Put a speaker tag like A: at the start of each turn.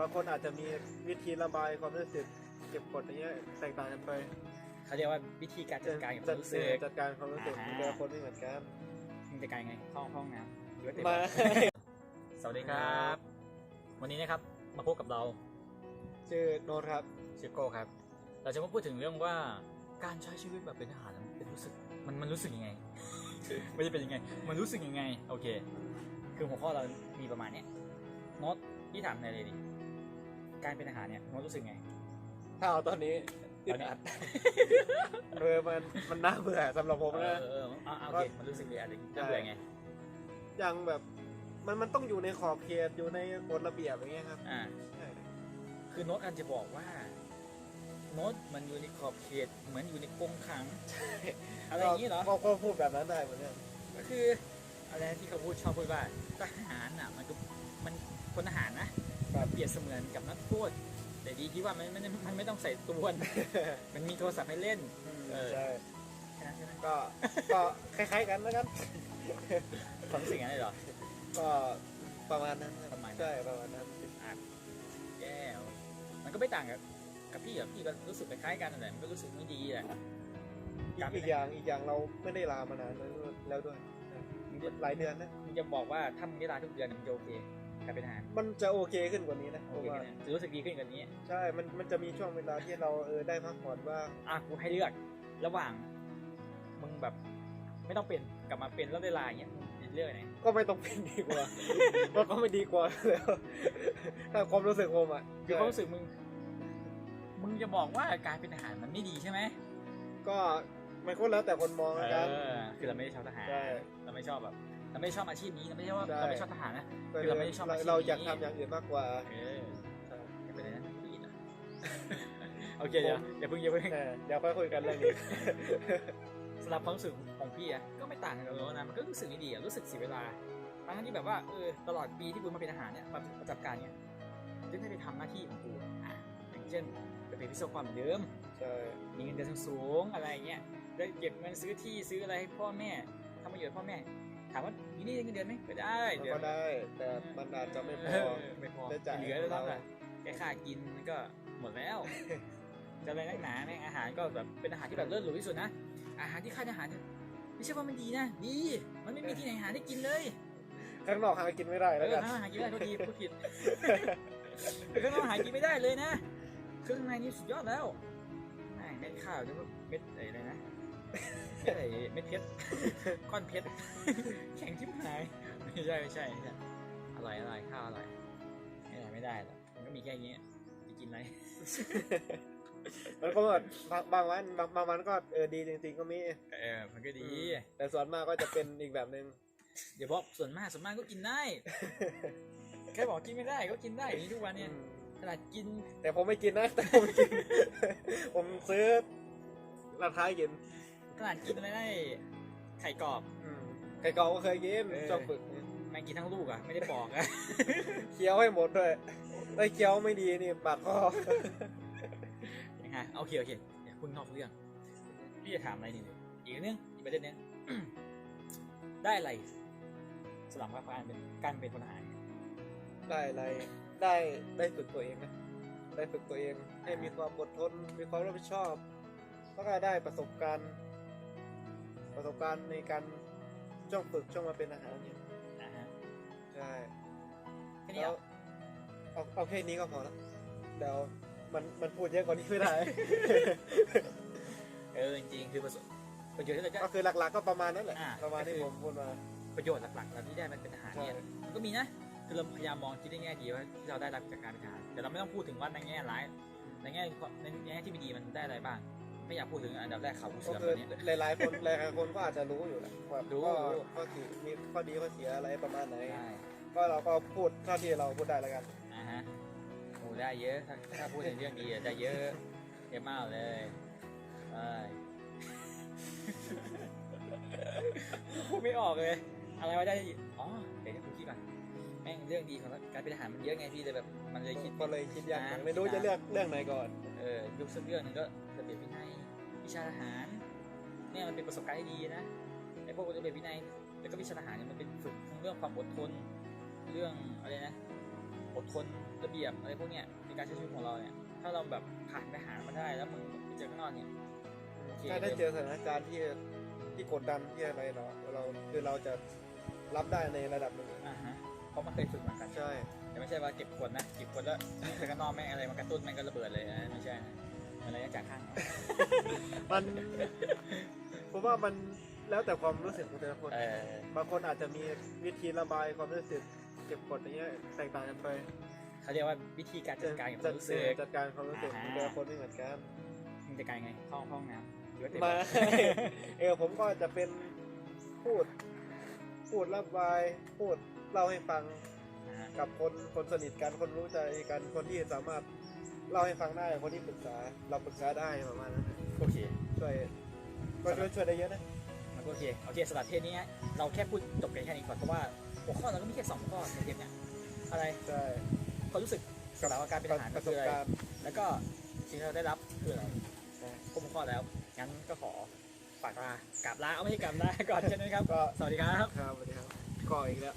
A: บางคนอาจจะมีวิธีระบายความรู้สึกเก็บกดอย่างเงี้ยแตกต่างกันไป
B: เขาเรียกว่าวิธีการจัดการกับความรู้สึก
A: จัดการความรู้สึก
B: อ่า
A: แต่ละคนไม่เหมือนกัน
B: มึงจัดการยังไงเข้าห้องน้ำหรือว่าเตะบ
A: มา
B: อลสวัสดีครับ วันนี้นะครับมาพบกับเรา
A: ชื่อโนตครับ
B: ชิโก้ครับ เราจะมาพูดถึงเรื่องว่าการใช้ชีวิตแบบเป็นทหารมันเป็นรู้สึกมันมันรู้สึกยังไงไม่ได้เป็นยังไง มันรู้สึกยังไง โอเค คือหัวข้อเรามีประมาณเนี้ยโน้ตพี่ถามหนอยเลยดิ การเป็นทหารเนี่ยโน้ตรู้สึกไง
A: ถ้าเอาตอนนี้
B: ตอนนี้
A: ดเออมันมันน่าเบื่อสำหรับผม
B: เอ
A: นะ
B: อเออเอาเอาโอเคมันรู้สึกเลยอะไรน่าเบื่อไง
A: อย่างแบบมันมันต้องอยู่ในขอบเขตอยู่ในกฎระเบียบอย่างเงี้ยครับ
B: อ่า
A: ใช่
B: คือโน้ตอันจะบอกว่า โน้ตมันอยู่ในขอบเขตเหมือนอยู่ในกรงขัง อะไรอย่างนี้เหรอ
A: ก็ก็พูดแบบนั้นได้เหมือนกัน
B: ก็คืออะไรที่เขาพูดชอบพูดว่าทหารอะมันก็ รียบเสมือนกับนักโทษแต่ดีที่ว่ามันมันมันไม่ต้องใส่ตัวนมันมีโทรศัพท์ให้เล่นเออ
A: ใช่
B: แค่นั้นใช่ไหม
A: ก็ก็คล้ายๆกันนะครับ
B: ความรู้สึกอย่างนั้นเลยเหรอ
A: ก็ประมาณนั้นคบ
B: ประมาณนั้น
A: ใช่ประมาณนั้น
B: อะแย่มันก็ไม่ต่างกับกับพี่อะพี่ก็รู้สึกคล้ายๆกันนั่นแหละมันก็รู้สึกไม่ดีแหละ
A: อีกอีกอย่างอีกอย่างเราไม่ได้ลามานานแล้วด้วยแล้วด้วย
B: มึงจะ
A: หลายเดือนนะ
B: มึงจะบอกว่าถ้ามึงได้ลาทุกเดือนมันจะโอเค การเป็นทหาร
A: มันจะโอเคขึ้นกว่านี้นะเพ
B: โอ
A: ราะ
B: เค
A: ว่า
B: กันเนี่ยจะรู้สึกดีขึ้นกว่านี้
A: ใช่มันมันจะมีช่วงเวลาที่เราเออได้พักผ่อนบ้าง
B: อะกูให้เลือกระหว่าง มึงแบบ ไม่ต้องเป็นกลับมาเป็นแล้วได้ลาอย่างเงี้ยมึงเลือกไหน
A: ก็ไม่ต้องเป็นดีกว่าก็ก็ไม่ดีกว่าแล้วถ้าความรู้สึกผมอะ
B: คือความรู้สึกมึง มึงจะบอกว่าการเป็นทหารมันไม่ดีใช่ไหม
A: ก็มันก็แล้วแต่คนมอง
B: เอ
A: นะกัน
B: อคือเราไม่ได้ชอบทหาร
A: ใช่
B: เราไม่ชอบแบบ เราไม่ชอบอาชีพนี้เราไม่ใช่ว่า
A: ใช่
B: เราไม่ชอบทหารนะ คือเราไม่ได้ชอบอาชีพ
A: เรา
B: นี้
A: อยากทำอย่างอื่นมากกว่า
B: เออ
A: ใช่
B: ไม่เป็นไรนะผู้หญิงอะ โอเคเดี๋ยวอย่าเพิ่งอย่าเพิ่ง
A: เออเดี๋ยวค่อยคุยกันเรื่องนี้
B: สำหรับความรู้สึกของพี่อะก็ไม่ต่างกันกับเรานะมันก็รู้สึกไม่ดีอะรู้สึกเสียเวลาทั้งที่แบบว่าเออตลอดปีที่กูมาเป็นทหารเนี่ยมาประจำการเนี่ยจะได้ไปทำหน้าที่ของกูอะอย่างเช่นไปเป็นวิศวกรเหมือนเดิม
A: ใช่
B: มีเงินเดือนสูงๆอะไรเงี้ยได้เก็บเงินซื้อที่ซื้ออะไรให้พ่อแม่ทำประโยชน์ให้พ่อแม่ ถามว่ามีหนี่เงินเดือนไหมก็ได้
A: มัน
B: เดือ
A: ก็
B: น
A: ได้ แต่มันอาจจะไม่พ
B: เอ
A: อ
B: อ ไม่พอ
A: ได้จ่าย
B: เหลือแล้วล่ะแค่ค่ากินมันก็หมดแล้ว จะอะไรนักหนาแม่งอาหารก็แบบเป็นอาหารที่แบบเลิศหรูที่สุดนะอาหารที่ค่ายทหารเนี่ยไม่ใช่ว่ามันดีนะดีมันไม่มีที่ไหนหาได้กินเลย
A: ข้างนอกหากินไม่ได้
B: เอ
A: แล้ว
B: อ
A: กัน
B: ข้างนอกหากินไม่ได้ก็ดีพูดผิด ข้างนอกหากินไม่ได้เลยนะเครื่องในนี่สุดยอดแล้วแม่งเม็ดข้าวจะเม็ดอะไรนะ เม็ดไอ้เม็ดเพชรก้อนเพชรแข็งทิพหายไม่ใช่ไม่ใช่ไม่ใช่อร่อยอร่อยข้าวอร่อยไม่ได้ไม่ได้หรอกมันก็มีแค่นี้จะกินอะไร
A: มันก็แบบบางบางวันบางบางวันก็เออดีจริงๆก็มี
B: เออมันก็ดี
A: แต่ส่วนมากก็จะเป็นอีกแบบหนึ่ง
B: เดี๋ยวบอกส่วนมากส่วนมากก็กินได้แค่บอกกินไม่ได้ก็กินได้อย่างนี้ทุกวันเนี่ย
A: อืม
B: ขนาดกิน
A: แต่ผมไม่กินนะแต่ผมไม่กิน ผมซื้อร้านค้ากิน
B: ขนาดกินอะไรได้ ไข่กรอบ
A: อืมไก่กรอบก็เคยกิน
B: เออ
A: ชอบฝึก
B: แม่งกินทั้งลูกอะ ไม่ได้ปอกอะ
A: เคี้ยวให้หมดด้วยไอ้เคี้ยวไม่ดีนี่ปากคอ
B: นะฮะโอเคโอเคเดี๋ยวคุณนอกเรื่อง พี่จะถามอะไรนี่อีกเรื่องอีกประเด็นหนึงได้อะไรสำหรับการเป็นการเป็นพลทหาร
A: ได้อะไรได้ได้ฝึกตัวเองนะได้ฝึกตัวเองให้มีความอดทนมีความรับผิดชอบแล้วก็ได้ประสบการณ์ ประสบการณ์ในการช่วงฝึกช่วงมาเป็นอาหารเนี่ย
B: นะฮะ
A: ใช่
B: แค่นี้
A: แล้
B: เหรอ
A: วเอาเอาแค่นี้ก็พอแล้วเดี๋ยวมันมันพูดเยอะกว่านี้ไม่ได้
B: เออจริงๆคือประสบประโยชน์ที่เราจะ
A: ก็คือหลักๆก็ประมาณนั้นแหละ
B: อ่า
A: ประมาณที่
B: ก็คือ
A: ผมพูดมา
B: ประโยชน์หลักๆเราที่ได้มันเป็นทหารเนี่ย
A: ใช่
B: มันก็มีนะคือเราพยายามมองคิดในแง่ดีว่าที่เราได้รับจากการเป็นทหารแต่เราไม่ต้องพูดถึงว่าในแง่ร้ายในแง่ในแง่ที่ไม่ดีมันได้อะไรบ้าง ไม่อยากพูดถึงอันดับแรกเขาผู้
A: ก็
B: เสือม
A: คือ
B: ตัวเนี้ย
A: หลายๆคน หลายๆคนก็อาจจะรู้อยู่แหละว่า
B: รู้
A: ก็
B: รู้
A: ข้อดีมีข้อดีข้อเสียอะไรประมาณไหน
B: ใช่
A: ก็เราก็พูดเท่าที่เราพูดได้แล้วกัน
B: อ่าฮะโอ้ได้เยอะถ้าถ้าพูดถึงเรื่องดีอะได้เยอะเยอะมากเลยใช่พูดไม่ออกเลย อะไรวะได้อ๋อเดี๋ยวผมคิดก่อนแม่งเรื่องดีของการเป็นทหารมันเยอะไงพี่เลยแบบ มันเลยคิด
A: ก็เลยคิดยาก
B: อ่า
A: ไม่รู้จะเลือกเรื่องไหนก่อน
B: เออยุคสักเรื่องหนึงก็ วิชาทหารเนี่ยมันเป็นประสบการณ์ที่ดีนะไอ้พวกระเบียบวินัยแล้วก็วิชาทหารเนี่ยมันเป็นฝึกทั้งเรื่องความอดทนเรื่องอะไรนะอดทนระเบียบอะไรพวกเนี้ยในการใช้ชีวิตของเราเนี่ยถ้าเราแบบผ่านไปหามาได้แล้วมึงไปเจอข้างนอกเนี่ยโอเค
A: ถ้าได้เจอสถานการณ์ที่ที่กดดันที่อะไรเราเราคือเราจะรับได้ในระดับหนึ่ง
B: อ่าฮะเพราะมันเคยฝึกมากัน
A: ใช่
B: แต่ไม่ใช่ว่าเก็บขวดนะเก็บขวดแล้ววิ่งไปข้างนอกแม่งอะไรมากระตุ้นแม่งก็ระเบิดเลยนะไม่ใช่นะ มันระยะจากข้าง
A: มันผมว่ามันแล้วแต่ความรู้สึกของแต่ละคน
B: เออบา
A: งคนอาจจะมีวิธีระบายความรู้สึกเก็บกดอย่างเงี้ยแตกต่างกันไป
B: เขาเรียกว่าวิธีการจัดการกับความรู้สึก
A: จัดการความรู้สึก
B: อ่า
A: ของแต่ละคนไม่เหมือนกัน
B: มึงจัดการยังไงเข้าห้องน้ำหรือว่าเตะบ
A: มา
B: อล
A: เออผมก็จะเป็นพูด พูดระบายพูดเล่าให้ฟัง
B: อ่าฮะ
A: กับคนคนสนิทกันคนรู้ใจกันคนที่สามารถ เล่าให้ฟังได้คนที่ปรึกษาเราปรึกษาได้ประมาณนั้น
B: โอเค
A: ช่วยก็ช่วยช่วยได้เยอะนะ
B: มันก็โอเคโอเคสำหรับเทปนี้เราแค่พูดจบกันแค่นี้ก่อนเพราะว่าหัวข้อเราก็มีแค่สองข้อในเทปเนี้ยอะไร
A: ใช่
B: ความรู้สึกสำหรับการเป็นทหาร
A: ป
B: ก็
A: ระส
B: คือบอะไร
A: การณ์
B: แล้วก็สิ่งที่เราได้รับคืออะไร
A: ใช่
B: ครบข้อแล้วงั้นก็ขอฝากลากราบลาเอาไม่ใช่กราบลาก่อนใช่ไหมครับ
A: ก็
B: สวัสดีครับ
A: ครับสวัสดีครับก็อีกแล้ว